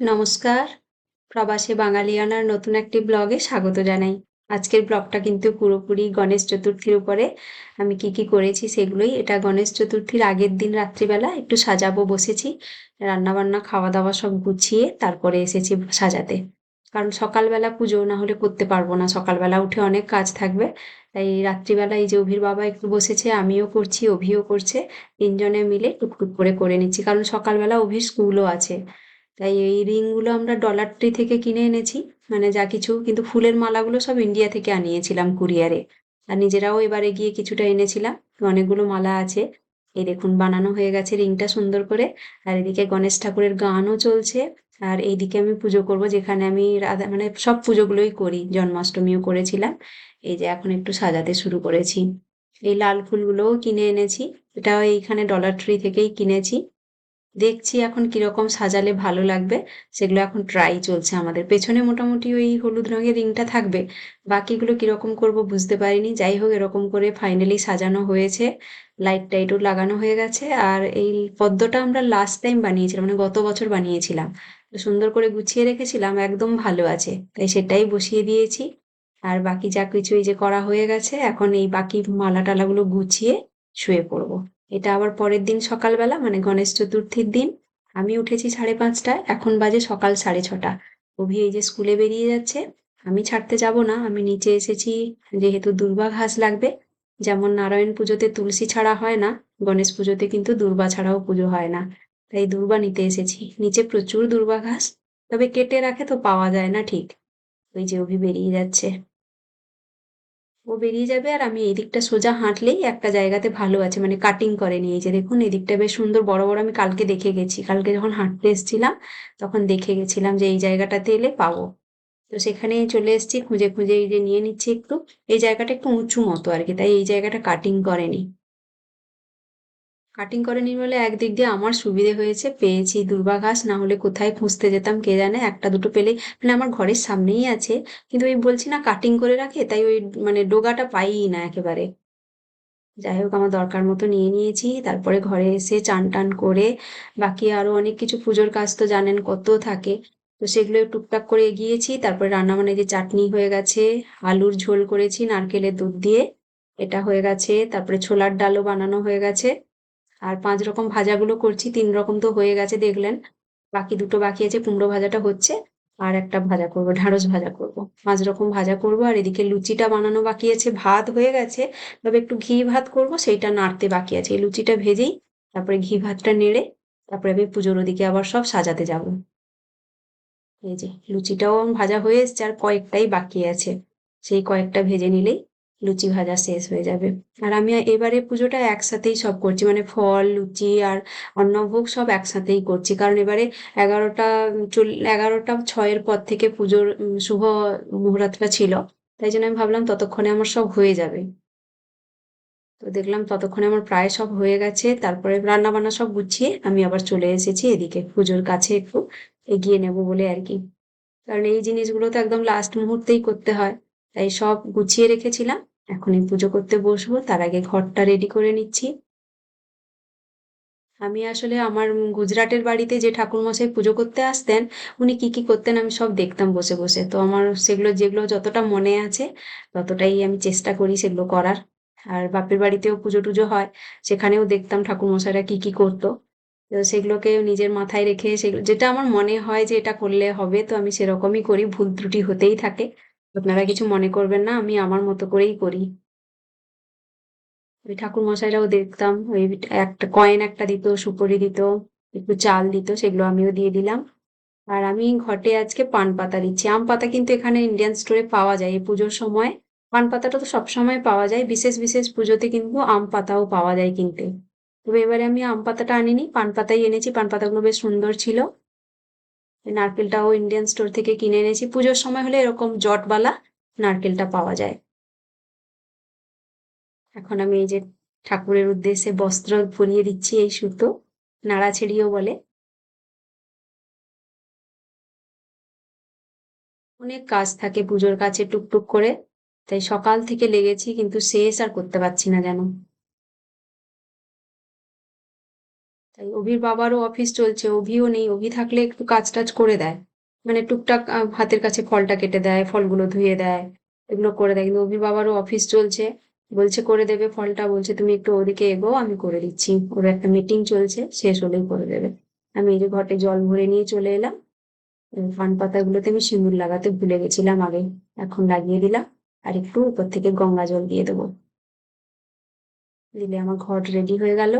নমস্কার। প্রবাসী বাঙালিয়ানার নতুন একটি ব্লগে স্বাগত জানাই। আজকের ব্লগটা কিন্তু পুরোপুরি গণেশ চতুর্থীর উপরে। আমি কি কি করেছি সেগুলোই এটা গণেশ চতুর্থীর আগের দিন রাত্রিবেলা একটু সাজাবো বসেছি, রান্নাবান্না খাওয়া দাওয়া সব গুছিয়ে তারপরে এসেছি সাজাতে। কারণ সকালবেলা পুজো না হলে করতে পারব না, সকালবেলা উঠে অনেক কাজ থাকবে। তাই রাত্রিবেলা এই যে অভির বাবা একটু বসেছে, আমিও করছি, অভিও করছে, তিনজনে মিলে টুকটুক করে করে নিচ্ছি। কারণ সকালবেলা অভির স্কুলও আছে। তাই এই রিংগুলো আমরা ডলার ট্রি থেকে কিনে এনেছি। মানে যা কিছু, কিন্তু ফুলের মালাগুলো সব ইন্ডিয়া থেকে আনিয়েছিলাম কুরিয়ারে আর নিজেরাও এবারে গিয়ে কিছুটা এনেছিলাম। অনেকগুলো মালা আছে। এই দেখুন, বানানো হয়ে গেছে রিংটা সুন্দর করে। আর এদিকে গণেশ ঠাকুরের গানও চলছে। আর এইদিকে আমি পুজো করব, যেখানে আমি রাধা মানে সব পুজোগুলোই করি। জন্মাষ্টমীও করেছিলাম। এই যে এখন একটু সাজাতে শুরু করেছি। এই লাল ফুলগুলোও কিনে এনেছি। এটাও এইখানে ডলার ট্রি থেকেই কিনেছি। দেখছি এখন কীরকম সাজালে ভালো লাগবে, সেগুলো এখন ট্রাই চলছে আমাদের। পেছনে মোটামুটি ওই হলুদ রঙের রিংটা থাকবে, বাকিগুলো কীরকম করব বুঝতে পারিনি। যাই হোক, এরকম করে ফাইনালি সাজানো হয়েছে লাইট টাইটও লাগানো হয়ে গেছে। আর এই পদ্মটা আমরা লাস্ট টাইম বানিয়েছিলাম মানে গত বছর বানিয়েছিলাম। সুন্দর করে গুছিয়ে রেখেছিলাম, একদম ভালো আছে। তাই সেটাই বসিয়ে দিয়েছি। আর বাকি যা কিছু এই যে করা হয়ে গেছে, এখন এই বাকি মালা টালাগুলো গুছিয়ে শুয়ে পড়ব। এটা আবার পরের দিন সকালবেলা মানে গণেশ চতুর্থীর দিন। আমি উঠেছি সাড়ে পাঁচটায়, এখন বাজে সকাল সাড়ে ছটা। অভি এই যে স্কুলে বেরিয়ে যাচ্ছে, আমি ছাড়তে যাব না, আমি নিচে এসেছি, যেহেতু দুর্বা ঘাস লাগবে, যেমন নারায়ণ পুজোতে তুলসী ছাড়া হয় না, গণেশ পুজোতে কিন্তু দুর্বা ছাড়াও পুজো হয় না। তাই দুর্বা নিতে এসেছি। নিচে প্রচুর দুর্বা ঘাস, তবে কেটে রাখে তো পাওয়া যায় না ঠিক। ওই যে অভি বেরিয়ে যাচ্ছে। ও বেরিয়ে যাবে আর আমি এদিকটা দিকটা সোজা হাঁটলেই একটা জায়গাতে ভালো আছে মানে কাটিং করেনি। এই যে দেখুন, এদিকটা বেশ সুন্দর, বড় বড় আমি কালকে দেখে গেছি। কালকে যখন হাঁটতে এসেছিলাম, তখন দেখে গেছিলাম যে এই জায়গাটাতে এলে পাবো। তো সেখানে চলে এসেছি, খুঁজে খুঁজে এই যে নিয়ে নিচ্ছি একটু। এই জায়গাটা একটু উঁচু মতো আর কি তাই এই জায়গাটা কাটিং করেনি। কাটিং করে নি বলে একদিক দিয়ে আমার সুবিধে হয়েছে, পেয়েছি দুর্বা ঘাস না হলে কোথায় খুঁজতে যেতাম কে জানে, একটা দুটো পেলেই মানে আমার ঘরের সামনেই আছে। কিন্তু ওই বলছি না কাটিং করে রাখে, তাই ওই মানে ডোগাটা পাই না একেবারে। যাই হোক, আমার দরকার মতো নিয়ে নিয়েছি, তারপরে ঘরে এসে চান টান করে, বাকি আরও অনেক কিছু পুজোর কাজ তো জানেন কত থাকে। তো সেগুলো টুকটাক করে এগিয়েছি, তারপরে রান্না মানে যে চাটনি হয়ে গেছে, আলুর ঝোল করেছি, নারকেলের দুধ দিয়ে, এটা হয়ে গেছে, তারপরে ছোলার ডালও বানানো হয়ে গেছে। আর পাঁচ রকম ভাজাগুলো করছি, তিন রকম তো হয়ে গেছে দেখলেন। বাকি দুটো বাকি আছে, কুমড়ো ভাজাটা হচ্ছে আর একটা ভাজা করব, ঢাঁড়স ভাজা করব। পাঁচ রকম ভাজা করব আর এদিকে লুচিটা বানানো বাকি আছে, ভাত হয়ে গেছে। তবে একটু ঘি ভাত করব, সেইটা নাড়তে বাকি আছে। এই লুচিটা ভেজেই তারপরে ঘি ভাতটা নেড়ে তারপরে আমি পুজোর ওদিকে আবার সব সাজাতে যাব। এই যে লুচিটাও ভাজা হয়ে এসছে আর কয়েকটাই বাকি আছে। সেই কয়েকটা ভেজে নিলেই লুচি ভাজা শেষ হয়ে যাবে। আর আমি এবারে পুজোটা একসাথেই সব করছি মানে ফল, লুচি আর অন্নভোগ সব একসাথেই করছি। কারণ এবারে এগারোটা, চল, এগারোটা ছয়ের পর থেকে পুজোর শুভ মুহূর্তটা ছিল। তাই জন্য আমি ভাবলাম ততক্ষণে আমার সব হয়ে যাবে। তো দেখলাম ততক্ষণে আমার প্রায় সব হয়ে গেছে। তারপরে রান্না বান্না সব গুছিয়ে আমি আবার চলে এসেছি এদিকে পুজোর কাছে একটু এগিয়ে নেব বলে আর কি। কারণ এই জিনিসগুলো তো একদম লাস্ট মুহূর্তেই করতে হয়। তাই সব গুছিয়ে রেখেছিলাম। এখনই পুজো করতে বসবো, তার আগে ঘরটা রেডি করে নিচ্ছি। আমি আসলে আমার গুজরাটের বাড়িতে যে ঠাকুরমশাই পুজো করতে আসতেন, উনি কি কি করতেন আমি সব দেখতাম বসে বসে। তো আমার সেগুলো যেগুলো যতটা মনে আছে, ততটাই আমি চেষ্টা করি সেগুলো করার। আর বাপের বাড়িতেও পুজো টুজো হয়, সেখানেও দেখতাম ঠাকুরমশাইরা কি কি করতো। তো সেগুলোকে নিজের মাথায় রেখে সেগুলো, যেটা আমার মনে হয় যে এটা করলে হবে, তো আমি সেরকমই করি, ভুল ত্রুটি হতেই থাকে। আপনারা কিছু মনে করবেন না, আমি আমার মতো করেই করি। ওই ঠাকুর মশাইরাও দেখতাম, ওই একটা কয়েন একটা দিত, সুপরি দিত, একটু চাল দিত, সেগুলো আমিও দিয়ে দিলাম। আর আমি ঘটে আজকে পান পাতা দিচ্ছি। আম পাতা কিন্তু এখানে ইন্ডিয়ান স্টোরে পাওয়া যায়। এই পুজোর সময় পান পাতাটা তো সবসময় পাওয়া যায়। বিশেষ বিশেষ পুজোতে কিন্তু আম পাতাও পাওয়া যায় কিনতে। তবে এবারে আমি আম পাতাটা আনিনি, পান পাতাই এনেছি। পান পাতাগুলো বেশ সুন্দর ছিল। নারকেলটাও ইন্ডিয়ান স্টোর থেকে কিনে এনেছি। পুজোর সময় হলে এরকম জটবালা নারকেলটা পাওয়া যায়। এখন আমি এই যে ঠাকুরের উদ্দেশ্যে বস্ত্র পরিয়ে দিচ্ছি এই সুতো, নাড়াছেড়িও বলে। অনেক কাজ থাকে পুজোর কাছে টুকটুক করে, তাই সকাল থেকে লেগেছি, কিন্তু শেষ আর করতে পারছি না যেন। তাই অভির বাবারও অফিস চলছে, অভিও নেই, অভি থাকলে একটু কাজ টাজ করে দেয়। মানে টুকটাক হাতের কাছে ফলটা কেটে দেয়, ফলগুলো ধুয়ে দেয়, এগুলো করে দেয়। কিন্তু অভির বাবারও অফিস চলছে, বলছে করে দেবে ফলটা, বলছে তুমি একটু ওদিকে এগো, আমি করে দিচ্ছি। ওর একটা মিটিং চলছে, শেষ হলেই করে দেবে। আমি এই যে ঘটে জল ভরে নিয়ে চলে এলাম। ফান পাতাগুলোতে আমি সিঁদুর লাগাতে ভুলে গেছিলাম আগে, এখন লাগিয়ে দিলাম। আর একটু উপর থেকে গঙ্গা জল দিয়ে দেবো। দিলে আমার ঘট রেডি হয়ে গেল।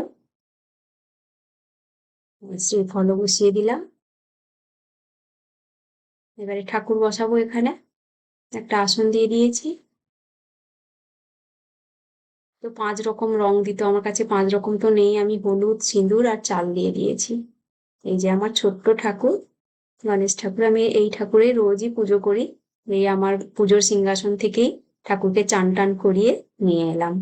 শ্রীফলও বসিয়ে দিলাম। এবারে ঠাকুর বসাবো এখানে। একটা আসন দিয়ে দিয়েছি। তো পাঁচ রকম রং দিত আমার কাছে পাঁচ রকম তো নেই। আমি হলুদ, সিঁদুর আর চাল দিয়ে দিয়েছি। এই যে আমার ছোট্ট ঠাকুর, গণেশ ঠাকুর, আমি এই ঠাকুরের রোজই পুজো করি। এই আমার পুজোর সিংহাসন থেকেই ঠাকুরকে চান টান করিয়ে নিয়ে এলাম।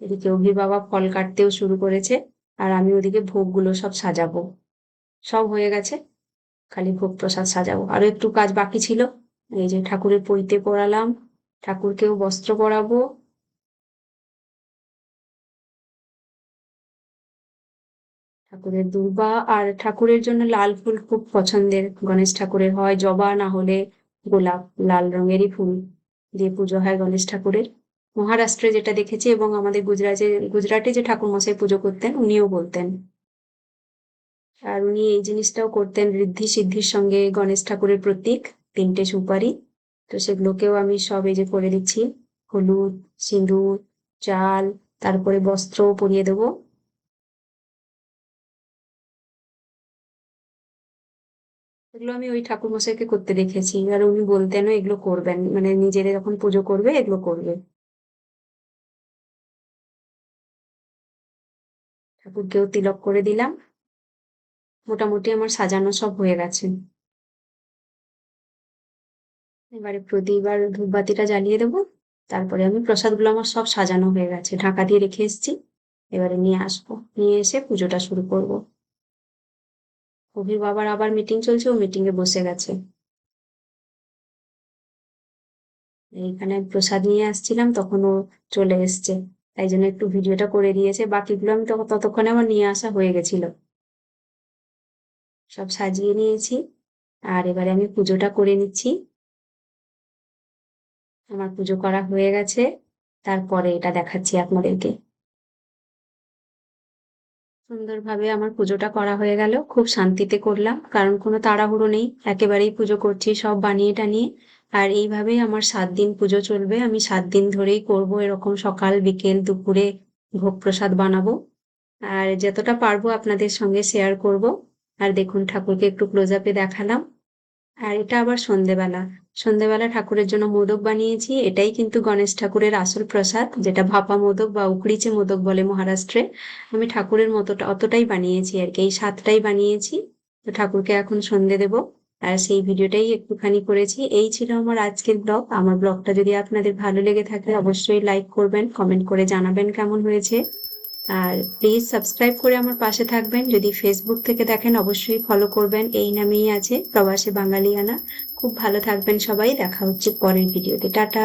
এদিকে অভি বাবা ফল কাটতেও শুরু করেছে। আর আমি ওদিকে ভোগগুলো সব সাজাবো। সব হয়ে গেছে। খালি ভোগ প্রসাদ সাজাবো। আরও একটু কাজ বাকি ছিল। এই যে ঠাকুরের পৈতে পরালাম। ঠাকুরকেও বস্ত্র পরাবো। ঠাকুরের দুর্বা আর ঠাকুরের জন্য লাল ফুল খুব পছন্দের। গণেশ ঠাকুরের হয় জবা, না হলে গোলাপ, লাল রঙেরই ফুল। দিয়ে পুজো হয় গণেশ ঠাকুরের। মহারাষ্ট্রে যেটা দেখেছি এবং আমাদের গুজরাটে গুজরাটে যে ঠাকুর মশাই পুজো করতেন, উনিও বলতেন। আর উনি এই জিনিসটাও করতেন, ঋদ্ধি সিদ্ধির সঙ্গে গণেশ ঠাকুরের প্রতীক, তিনটে সুপারি। তো সেগুলোকেও আমি সব এই যে করে দিচ্ছি, হলুদ, সিঁদুর, চাল, তারপরে বস্ত্র পরিয়ে দেবো। এগুলো আমি ওই ঠাকুর মশাইকে করতে দেখেছি, আর উনি বলতেনও এগুলো করবেন মানে নিজেরা যখন পুজো করবে, এগুলো করবে। ঠাকুরকেও তিলক করে দিলাম। মোটামুটি আমার সাজানো সব হয়ে গেছে। এবারে প্রদীপ আর ধূপবাতিটা জ্বালিয়ে দেবো। তারপরে আমি প্রসাদগুলো আমার সব সাজানো হয়ে গেছে। ঢাকা দিয়ে রেখে এসেছি। এবারে নিয়ে আসব। নিয়ে এসে পুজোটা শুরু করব। অভির বাবার আবার মিটিং চলছে, ও মিটিং এ বসে গেছে। এইখানে প্রসাদ নিয়ে আসছিলাম, তখন ও চলে এসছে। তাই জন্য একটু ভিডিওটা করে দিয়েছে। বাকিগুলো আমি ততক্ষণে আমার নিয়ে আসা হয়ে গেছিল। সব সাজিয়ে নিয়েছি। আর এবারে আমি পুজোটা করে নিচ্ছি। আমার পুজো করা হয়ে গেছে। তারপরে এটা দেখাচ্ছি আপনাদেরকে। সুন্দরভাবে আমার পুজোটা করা হয়ে গেল। খুব শান্তিতে করলাম। কারণ কোনো তাড়াহুড়ো নেই। একেবারেই পুজো করছি সব বানিয়ে টানিয়ে। আর এইভাবেই আমার সাত দিন পুজো চলবে। আমি সাত দিন ধরেই করব এরকম সকাল, বিকেল, দুপুরে ভোগ প্রসাদ বানাবো। আর যতটা পারব আপনাদের সঙ্গে শেয়ার করব। আর দেখুন, ঠাকুরকে একটু ক্লোজ আপে দেখালাম। আর এটা আবার সন্ধেবেলা। সন্ধেবেলা ঠাকুরের জন্য মোদক বানিয়েছি। এটাই কিন্তু গণেশ ঠাকুরের আসল প্রসাদ, যেটা ভাপা মোদক বা উকড়িচে মোদক বলে মহারাষ্ট্রে। আমি ঠাকুরের মতোটা, অতটাই বানিয়েছি আর কি। এই সাতটাই বানিয়েছি। তো ঠাকুরকে এখন সন্ধে দেব। আর সেই ভিডিওটাই একটুখানি করেছি। এই ছিল আমার আজকের ব্লগ। আমার ব্লগটা যদি আপনাদের ভালো লেগে থাকে, অবশ্যই লাইক করবেন, কমেন্ট করে জানাবেন কেমন হয়েছে। আর প্লিজ সাবস্ক্রাইব করে আমার পাশে থাকবেন। যদি ফেসবুক থেকে দেখেন, অবশ্যই ফলো করবেন। এই নামেই আছে প্রবাসী বাঙালিয়ানা। খুব ভালো থাকবেন সবাই। দেখা হচ্ছে পরের ভিডিওতে। টাটা!